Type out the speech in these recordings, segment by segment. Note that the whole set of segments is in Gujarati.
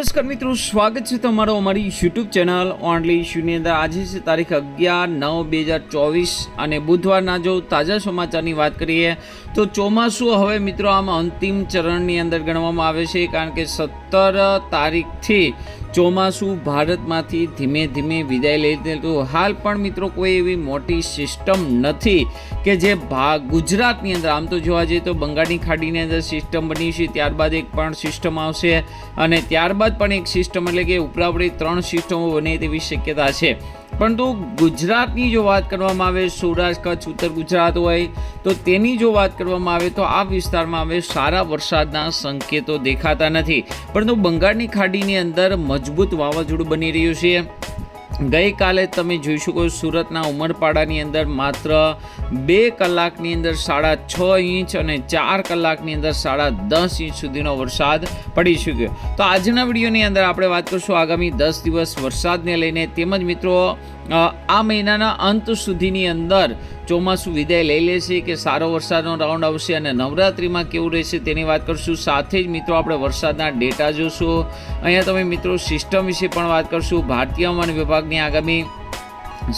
નમસ્કાર મિત્રો, સ્વાગત છે તમારો અમારી યુટ્યુબ ચેનલ ઓનલી શૂની અંદર. આજે છે તારીખ અગિયાર નવ બે હજાર ચોવીસ અને બુધવારના જો તાજા સમાચારની વાત કરીએ તો ચોમાસું હવે મિત્રો આમાં અંતિમ ચરણની અંદર ગણવામાં આવે છે, કારણ કે સત્તર તારીખથી ચોમાસું ભારતમાંથી ધીમે ધીમે વિદાય લઈ લીધું હાલ પણ મિત્રો કોઈ એવી મોટી સિસ્ટમ નથી કે જે ભા ગુજરાતની અંદર, આમ તો જોવા જઈએ તો બંગાળની ખાડીની અંદર સિસ્ટમ બની છે, ત્યારબાદ એક પણ સિસ્ટમ આવશે અને ત્યારબાદ પણ એક સિસ્ટમ એટલે કે ઉપરાપડી ત્રણ સિસ્ટમો બને તેવી શક્યતા છે. પરંતુ ગુજરાતની જો વાત કરવામાં આવે, સૌરાષ્ટ્ર, કચ્છ, ઉત્તર ગુજરાત હોય, તો તેની જો વાત કરવામાં આવે તો આ વિસ્તારમાં હવે સારા વરસાદના સંકેતો દેખાતા નથી. પરંતુ બંગાળની ખાડીની અંદર મજબૂત વાવાઝોડું બની રહ્યું છે. ગઈકાલે તમે જોઈ શકો સુરતના ઉમરપાડાની અંદર માત્ર બે કલાકની અંદર સાડા છ ઇંચ અને ચાર કલાકની અંદર સાડા દસ ઇંચ સુધીનો વરસાદ પડી ચૂક્યો. તો આજના વિડીયોની અંદર આપણે વાત કરીશું આગામી દસ દિવસ વરસાદને લઈને. તેમજ મિત્રો આ મહિનાના અંત સુધીની અંદર ચોમાસું વિદાય લઈ લેશે કે સારો વરસાદનો રાઉન્ડ આવશે અને નવરાત્રિમાં કેવું રહેશે તેની વાત કરશું. સાથે જ મિત્રો, આપણે વરસાદના ડેટા જોશું. અહીંયા તમે મિત્રો સિસ્ટમ વિશે પણ વાત કરશું. ભારતીય હવામાન વિભાગની આગામી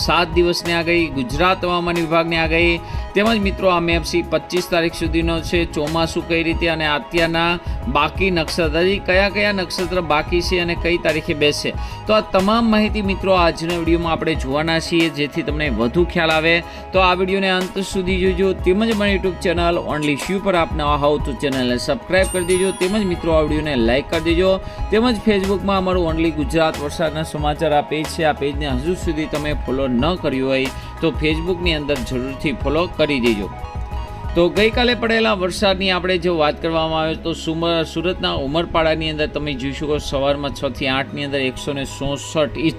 સાત દિવસની આગાહી, ગુજરાત હવામાન વિભાગની આગાહી તેમજ મિત્રો, આ મેપ સી પચીસ તારીખ સુધીનો છે. ચોમાસું કઈ રીતે અને અત્યારના બાકી નક્ષત્ર હજી કયા કયા નક્ષત્ર બાકી છે અને કઈ તારીખે બેસશે તો આ તમામ માહિતી મિત્રો, આજના વિડીયોમાં આપણે જોવાના છીએ. જેથી તમને વધુ ખ્યાલ આવે. તો આ વિડીયોને અંત સુધી જોજો. તેમજ મારી યુટ્યુબ ચેનલ ઓનલી શ્યુ પર આપ નવા હોવ તો ચેનલને સબસ્ક્રાઇબ કરી દેજો. તેમજ મિત્રો, આ વિડીયોને લાઇક કરી દેજો. તેમજ ફેસબુકમાં અમારું ઓનલી ગુજરાત વરસાદના સમાચાર આ પેજ છે. આ પેજને હજુ સુધી તમે ફોલો ન કર્યું હોય તો ફેસબુકની અંદર જરૂરથી ફોલો કરી દેજો. તો ગઈકાલે પડેલા વરસાદની આપણે જો વાત કરવામાં આવે તો સુરતના ઉમરપાડાની અંદર તમે જોઈ શકો સવારમાં છ થી આઠની અંદર એકસો ને ચોસઠ ઇંચ,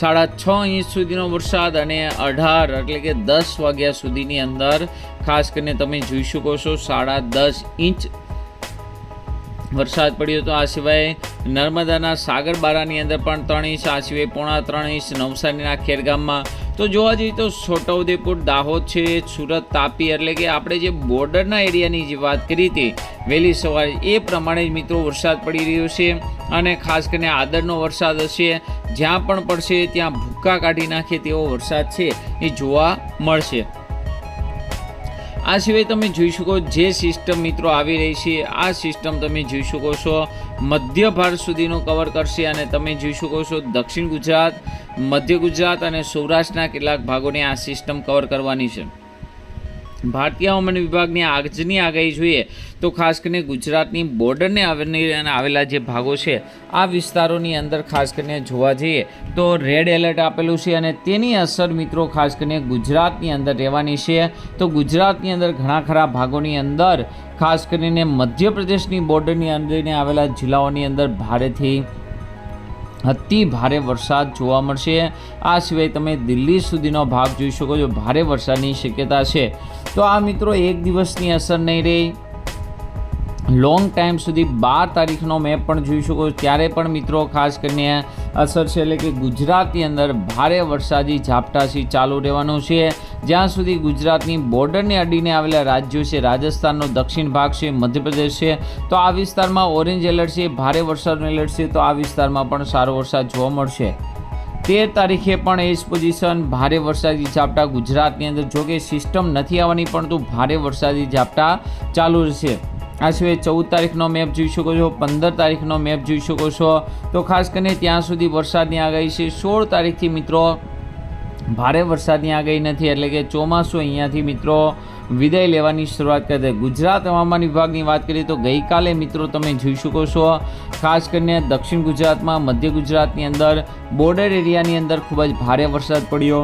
સાડા છ ઇંચ સુધીનો વરસાદ અને અઢાર એટલે કે દસ વાગ્યા સુધીની અંદર ખાસ કરીને તમે જોઈ શકો છો સાડા દસ ઇંચ વરસાદ પડ્યો હતો. આ સિવાય નર્મદાના સાગરબારાની અંદર પણ ત્રણ ઇંચ, આ સિવાય પોણા ત્રણ ઇંચ, નવસારીના ખેરગામમાં તો જોવા જઈએ તો છોટાઉદેપુર, દાહોદ છે, સુરત, તાપી એટલે કે આપણે જે બોર્ડરના એરિયાની જે વાત કરી હતી વહેલી સવારે એ પ્રમાણે જ મિત્રો વરસાદ પડી રહ્યો છે અને ખાસ કરીને આદરનો વરસાદ હશે, જ્યાં પણ પડશે ત્યાં ભૂક્કા કાઢી નાખે તેવો વરસાદ છે એ જોવા મળશે. આ સિવાય તમે જોઈ શકો જે સિસ્ટમ મિત્રો આવી રહી છે, આ સિસ્ટમ તમે જોઈ શકો છો, મધ્ય ભારત સુધીનું કવર કરશે અને તમે જોઈ શકો છો દક્ષિણ ગુજરાત મધ્ય ગુજરાત અને સૌરાષ્ટ્રના કેટલાક ભાગોને આ સિસ્ટમ કવર કરવાની છે. ભારતીય હવામાન વિભાગની આજની આગાહી જોઈએ તો ખાસ કરીને ગુજરાતની બોર્ડરને આવેલી જે ભાગો છે, આ વિસ્તારોની અંદર ખાસ કરીને જોવા જઈએ તો રેડ એલર્ટ આપેલું છે અને તેની અસર મિત્રો ખાસ કરીને ગુજરાતની અંદર રહેવાની છે. તો ગુજરાતની અંદર ઘણા ખરા ભાગોની અંદર ખાસ કરીને મધ્યપ્રદેશની બોર્ડરની અંદરને આવેલા જિલ્લાઓની અંદર ભારેથી અતિ ભારે વરસાદ જોવા મળશે. આ સિવાય તમે દિલ્હી સુધીનો ભાગ જોઈ શકો છો. ભારે વરસાદની શક્યતા છે. તો આ મિત્રો એક દિવસની અસર નહીં રહી. લોંગ ટાઈમ સુધી બાર તારીખનો મેપ પણ જોઈ શકો ત્યારે પણ મિત્રો ખાસ કરીને અસર છે એટલે કે ગુજરાતની અંદર ભારે વરસાદી ઝાપટાથી ચાલુ રહેવાનું છે. જ્યાં સુધી ગુજરાતની બોર્ડરને અડીને આવેલા રાજ્યો છે, રાજસ્થાનનો દક્ષિણ ભાગ છે, મધ્યપ્રદેશ છે, તો આ વિસ્તારમાં ઓરેન્જ એલર્ટ છે, ભારે વરસાદનું એલર્ટ છે, તો આ વિસ્તારમાં પણ સારો વરસાદ જોવા મળશે. તેર તારીખે પણ એ જ પોઝિશન ભારે વરસાદી ઝાપટા ગુજરાતની અંદર. જોકે સિસ્ટમ નથી આવવાની, પરંતુ ભારે વરસાદી ઝાપટા ચાલુ રહેશે. આ સિવાય ચૌદ તારીખનો મેપ જોઈ શકો છો, પંદર તારીખનો મેપ જોઈ શકો છો. તો ખાસ કરીને ત્યાં સુધી વરસાદની આગાહી છે. સોળ તારીખથી મિત્રો, ભારે વરસાદની આગાહી નથી, એટલે કે ચોમાસું અહીંયાથી મિત્રો વિદાય લેવાની શરૂઆત કરી દે. ગુજરાત હવામાન વિભાગની વાત કરીએ તો ગઈકાલે મિત્રો તમે જોઈ શકો છો, ખાસ કરીને દક્ષિણ ગુજરાતમાં, મધ્ય ગુજરાતની અંદર બોર્ડર એરિયાની અંદર ખૂબ જ ભારે વરસાદ પડ્યો.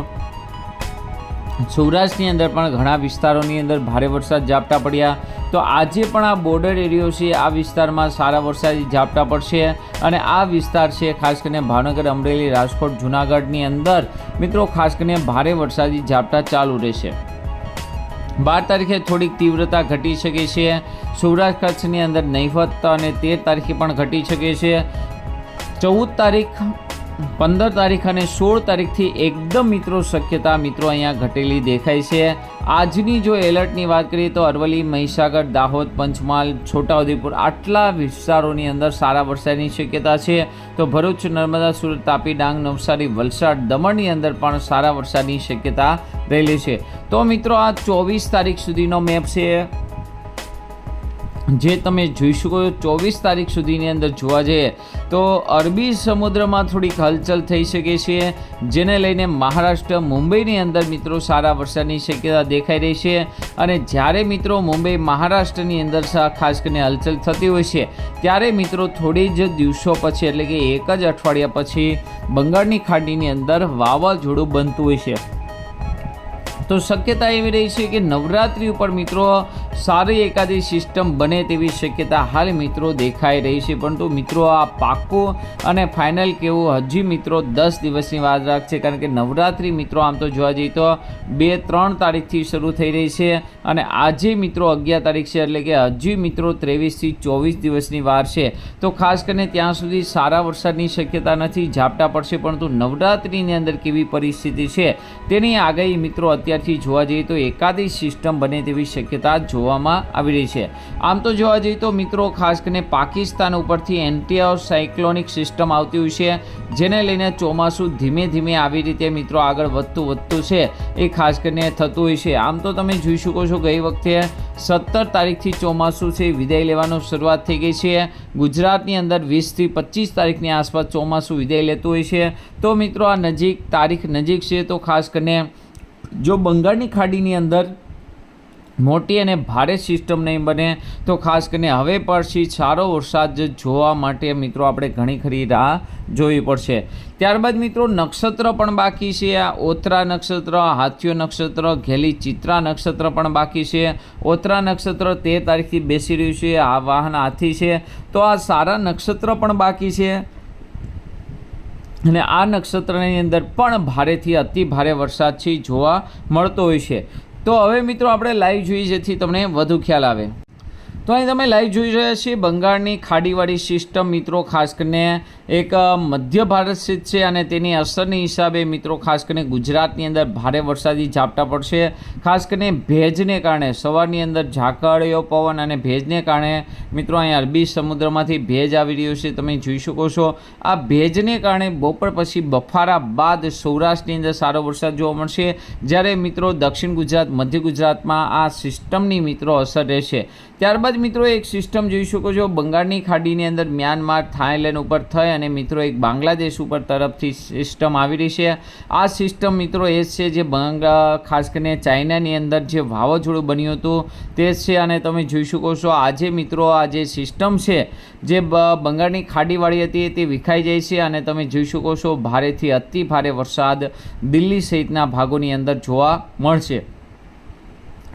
સૌરાષ્ટ્રની અંદર પણ ઘણા વિસ્તારોની અંદર ભારે વરસાદ ઝાપટા પડ્યા. તો આજે પણ આ બોર્ડર એરિયો છે, આ વિસ્તારમાં સારા વરસાદી ઝાપટા પડશે અને આ વિસ્તાર છે ખાસ કરીને ભાવનગર, અમરેલી, રાજકોટ, જુનાગઢની અંદર. મિત્રો, ખાસ કરીને ભારે વરસાદી ઝાપટા ચાલુ રહેશે. બાર તારીખે થોડીક તીવ્રતા ઘટી શકે છે. સૌરાષ્ટ્ર કચ્છની અંદર નહીવત અને તેર તારીખે પણ ઘટી શકે છે. ચૌદ તારીખ પંદર તારીખ અને સોળ તારીખથી એકદમ મિત્રો શક્યતા મિત્રો અહીંયા ઘટેલી દેખાય છે. આજની જો એલર્ટની વાત કરીએ તો અરવલ્લી, મહીસાગર, દાહોદ, પંચમહાલ, છોટાઉદેપુર આટલા વિસ્તારોની અંદર સારા વરસાદની શક્યતા છે. તો ભરૂચ, નર્મદા, સુરત, તાપી, ડાંગ, નવસારી, વલસાડ દમણની અંદર પણ સારા વરસાદની શક્યતા રહેલી છે. તો મિત્રો આ ચોવીસ તારીખ સુધીનો મેપ છે. જે તમે જોઈ શકો ચોવીસ તારીખ સુધીની અંદર જોવા જઈએ તો અરબી સમુદ્રમાં થોડીક હલચલ થઈ શકે છે, જેને લઈને મહારાષ્ટ્ર, મુંબઈની અંદર મિત્રો સારા વરસાદની શક્યતા દેખાઈ રહી છે અને જ્યારે મિત્રો મુંબઈ મહારાષ્ટ્રની અંદર ખાસ કરીને હલચલ થતી હોય છે, ત્યારે મિત્રો થોડી જ દિવસો પછી એટલે કે એક જ અઠવાડિયા પછી બંગાળની ખાડીની અંદર વાવાઝોડું બનતું હોય છે. તો શક્યતા એવી રહી છે કે નવરાત્રિ ઉપર મિત્રો સારી એકાદી સિસ્ટમ બને તેવી શક્યતા હાલ મિત્રો દેખાઈ રહી છે. પરંતુ મિત્રો આ પાક્કું અને ફાઇનલ કેવું? હજી મિત્રો દસ દિવસની વાત રાખશે કારણ કે નવરાત્રિ મિત્રો આમ તો જોવા જઈએ તો બે ત્રણ તારીખથી શરૂ થઈ રહી છે અને આજે મિત્રો અગિયાર તારીખ છે એટલે કે હજી મિત્રો ત્રેવીસથી ચોવીસ દિવસની વાર છે. તો ખાસ કરીને ત્યાં સુધી સારા વરસાદની શક્યતા નથી, ઝાપટા પડશે, પરંતુ નવરાત્રિની અંદર કેવી પરિસ્થિતિ છે તેની આગાહી મિત્રો અત્યારથી જોવા જઈએ તો એકાદી સિસ્ટમ બને તેવી શક્યતા જોવામાં આવી રહી છે. આમ તો જોવા જઈએ તો મિત્રો, ખાસ કરીને પાકિસ્તાન ઉપરથી એન્ટીઓ સાયક્લોનિક સિસ્ટમ આવતી હોય છે, જેને લઈને ચોમાસું ધીમે ધીમે આવી રીતે મિત્રો આગળ વધતું વધતું છે, એ ખાસ કરીને થતું હોય છે. આમ તો તમે જોઈ શકો છો ગઈ વખતે સત્તર તારીખથી ચોમાસું છે, વિદાય લેવાનું શરૂઆત થઈ ગઈ છે. ગુજરાતની અંદર વીસથી પચીસ તારીખની આસપાસ ચોમાસું વિદાય લેતું હોય છે. તો મિત્રો આ નજીક, તારીખ નજીક છે, તો ખાસ કરીને જો બંગાળની ખાડીની અંદર મોટી અને ભારે સિસ્ટમ નહીં બને, તો ખાસ કરીને હવે પછી સારો વરસાદ જોવા માટે મિત્રો આપણે ઘણી ખરી રાહ જોવી પડશે. ત્યારબાદ મિત્રો નક્ષત્ર પણ બાકી છે, આ ઓતરા નક્ષત્ર, હાથીઓ નક્ષત્ર, ઘેલી ચિત્રા નક્ષત્ર પણ બાકી છે. ઓતરા નક્ષત્ર તેર તારીખથી બેસી રહ્યું છે, આ વાહન હાથી છે. તો આ સારા નક્ષત્ર પણ બાકી છે. અને આ નક્ષત્રની અંદર પણ ભારેથી અતિ ભારે વરસાદ છે, જોવા મળતો હોય છે. તો હવે મિત્રો આપણે લાઈવ જોઈએ જેથી તમને વધુ ખ્યાલ આવે. તો અહીં તમે લાઈવ જોઈ રહ્યા છીએ, બંગાળની ખાડીવાળી સિસ્ટમ મિત્રો ખાસ કરીને એક મધ્ય ભારત સ્થિત છે અને તેની અસરની હિસાબે મિત્રો ખાસ કરીને ગુજરાતની અંદર ભારે વરસાદી ઝાપટા પડશે. ખાસ કરીને ભેજને કારણે સવારની અંદર ઝાકળિયો પવન અને ભેજને કારણે મિત્રો અહીં અરબી સમુદ્રમાંથી ભેજ આવી રહ્યો છે, તમે જોઈ શકો છો. આ ભેજને કારણે બપોર પછી બફારા બાદ સૌરાષ્ટ્રની અંદર સારો વરસાદ જોવા મળશે. જ્યારે મિત્રો દક્ષિણ ગુજરાત, મધ્ય ગુજરાતમાં આ સિસ્ટમની મિત્રો અસર રહેશે. ત્યારબાદ મિત્રો એક સિસ્ટમ જોઈ શકો છો. બંગાળની ખાડીની અંદર મ્યાનમાર, થાઇલેન્ડ ઉપર થઈ અને મિત્રો એક બાંગ્લાદેશ ઉપર તરફથી સિસ્ટમ આવી રહી છે. આ સિસ્ટમ મિત્રો એ છે જે બંગા, ખાસ કરીને ચાઇનાની અંદર જે વાવાઝોડું બન્યું હતું તે છે અને તમે જોઈ શકો છો આજે મિત્રો આ જે સિસ્ટમ છે જે બંગાળની ખાડીવાળી હતી તે વિખાઈ જાય છે અને તમે જોઈ શકો છો ભારેથી અતિ ભારે વરસાદ દિલ્હી સહિતના ભાગોની અંદર જોવા મળશે.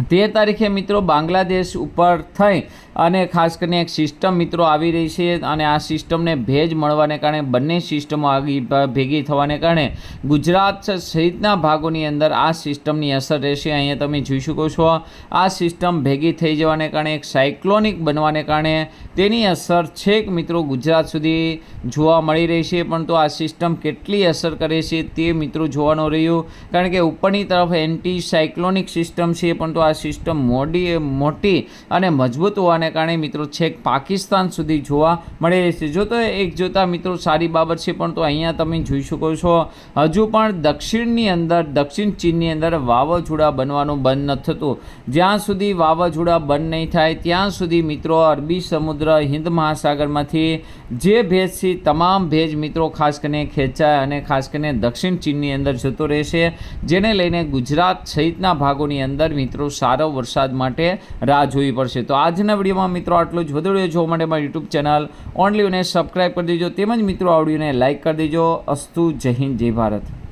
તેર તારીખે મિત્રો બાંગ્લાદેશ ઉપર થઈ અને ખાસ કરીને એક સિસ્ટમ મિત્રો આવી રહી છે અને આ સિસ્ટમને ભેજ મળવાને કારણે બંને સિસ્ટમો આગી ભેગી થવાને કારણે ગુજરાત સહિતના ભાગોની અંદર આ સિસ્ટમની અસર રહેશે. અહીંયા તમે જોઈ શકો છો આ સિસ્ટમ ભેગી થઈ જવાને કારણે એક સાયક્લોનિક બનવાને કારણે તેની અસર છેક મિત્રો ગુજરાત સુધી જોવા મળી રહી છે, પણ તો આ સિસ્ટમ કેટલી અસર કરે છે તે મિત્રો જોવાનું રહ્યું. કારણ કે ઉપરની તરફ એન્ટી સાયક્લોનિક સિસ્ટમ છે, પણ તો આ સિસ્ટમ મોડી, મોટી અને મજબૂત હોવાને કારણે મિત્રો છેક પાકિસ્તાન સુધી જોવા મળી રહી છે. જો તો એક જોતા મિત્રો સારી બાબત છે, પણ તો અહીંયા તમે જોઈ શકો છો, હજુ પણ દક્ષિણની અંદર, દક્ષિણ ચીનની અંદર વાવાઝોડા બનવાનું બંધ નથી થતું. જ્યાં સુધી વાવાઝોડા બંધ નહીં થાય, ત્યાં સુધી મિત્રો અરબી સમુદ્ર હિન્દ મહાસાગરમાંથી જે ભેજ છે તમામ ભેજ મિત્રો ખાસ કરીને ખેંચાય અને ખાસ કરીને દક્ષિણ ચીનની અંદર જતો રહેશે, જેને લઈને ગુજરાત સહિતના ભાગોની અંદર મિત્રો સારો વરસાદ માટે રાહ જોવી પડશે. તો આજના વિડીયોમાં મિત્રો આટલું જ. વધુ જોવા માટે મારી યુટ્યુબ ચેનલ ઓનલીઓને સબસ્ક્રાઈબ કરી દેજો. તેમજ મિત્રો આ વિડીયોને લાઇક કરી દેજો. અસ્તુ જય હિન્દ, જય ભારત.